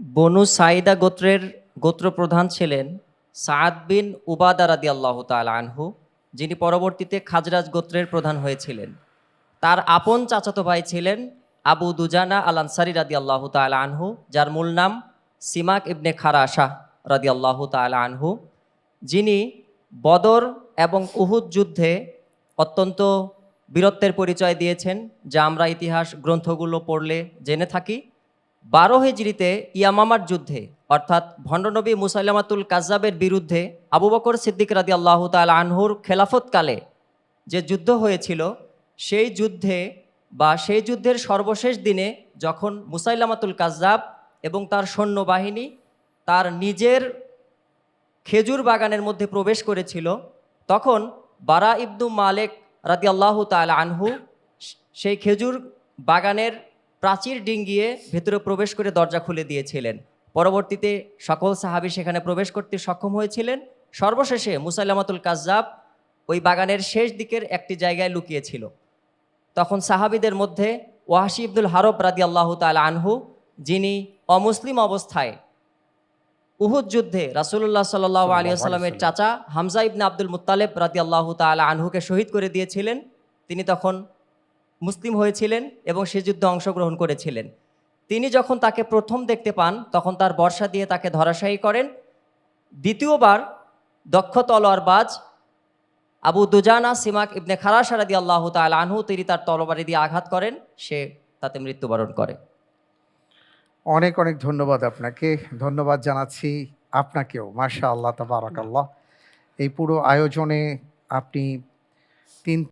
বনু সাইদা গোত্রের গোত্র প্রধান ছিলেন সাদ বিন উবাদা রাদি আল্লাহ আনহু, যিনি পরবর্তীতে খাজরাজ গোত্রের প্রধান হয়েছিলেন। তার আপন চাচাতো ভাই ছিলেন আবু দুজানা আল আনসারি রাদি আল্লাহ আনহু, যার মূল নাম সিমাক ইবনে খারাশা রাদি আল্লাহ আনহু, যিনি বদর এবং উহুদ যুদ্ধে অত্যন্ত বীরত্বের পরিচয় দিয়েছেন, যা আমরা ইতিহাস গ্রন্থগুলো পড়লে জেনে থাকি। বারো হেজরিতে ইয়ামামার যুদ্ধে, অর্থাৎ ভণ্ডনবী মুসাইলামাতুল কাজাবের বিরুদ্ধে আবু বকর সিদ্দিক রাদি আল্লাহ তাল আনহুর খেলাফতকালে যে যুদ্ধ হয়েছিল, সেই যুদ্ধে বা সেই যুদ্ধের সর্বশেষ দিনে যখন মুসাইলামাতুল কাজাব এবং তার সৈন্যবাহিনী তার নিজের খেজুর বাগানের মধ্যে প্রবেশ করেছিল, তখন বারা ইবনু মালেক রাদি আল্লাহ তাল আনহু সেই খেজুর বাগানের প্রাচীর ডিঙ্গিয়ে ভেতরে প্রবেশ করে দরজা খুলে দিয়েছিলেন। পরবর্তীতে সকল সাহাবি সেখানে প্রবেশ করতে সক্ষম হয়েছিলেন। সর্বশেষে মুসাইলামাতুল কাজ্জাব ওই বাগানের শেষ দিকের একটি জায়গায় লুকিয়েছিল। তখন সাহাবিদের মধ্যে ওয়াসি ইবদুল হারব রাদি আল্লাহ তাল আনহু যিনি অমুসলিম অবস্থায় উহুদ যুদ্ধে রাসুল্লাহ সাল্লাহ আলী আসাল্লামের চাচা হামজা ইবনে আব্দুল মুত্তালেব রাদি আল্লাহ তালা আনহুকে শহীদ করে দিয়েছিলেন। তিনি তখন মুসলিম হয়েছিলেন এবং সে যুদ্ধে অংশগ্রহণ করেছিলেন। তিনি যখন তাকে প্রথম দেখতে পান, তখন তার বর্ষা দিয়ে তাকে ধরাশায়ী করেন। দ্বিতীয়বার দক্ষ তলোয়ারবাজ আবু দুজানা সিমাক ইবনে খারাশা রাদি আল্লাহ তাল আনহু, তিনি তার তলবারি দিয়ে আঘাত করেন, সে তাতে মৃত্যুবরণ করে। অনেক অনেক ধন্যবাদ আপনাকে। ধন্যবাদ জানাচ্ছি আপনাকেও। মাশা আল্লাহ তাবারাকাল্লাহ। এই পুরো আয়োজনে আপনি তিন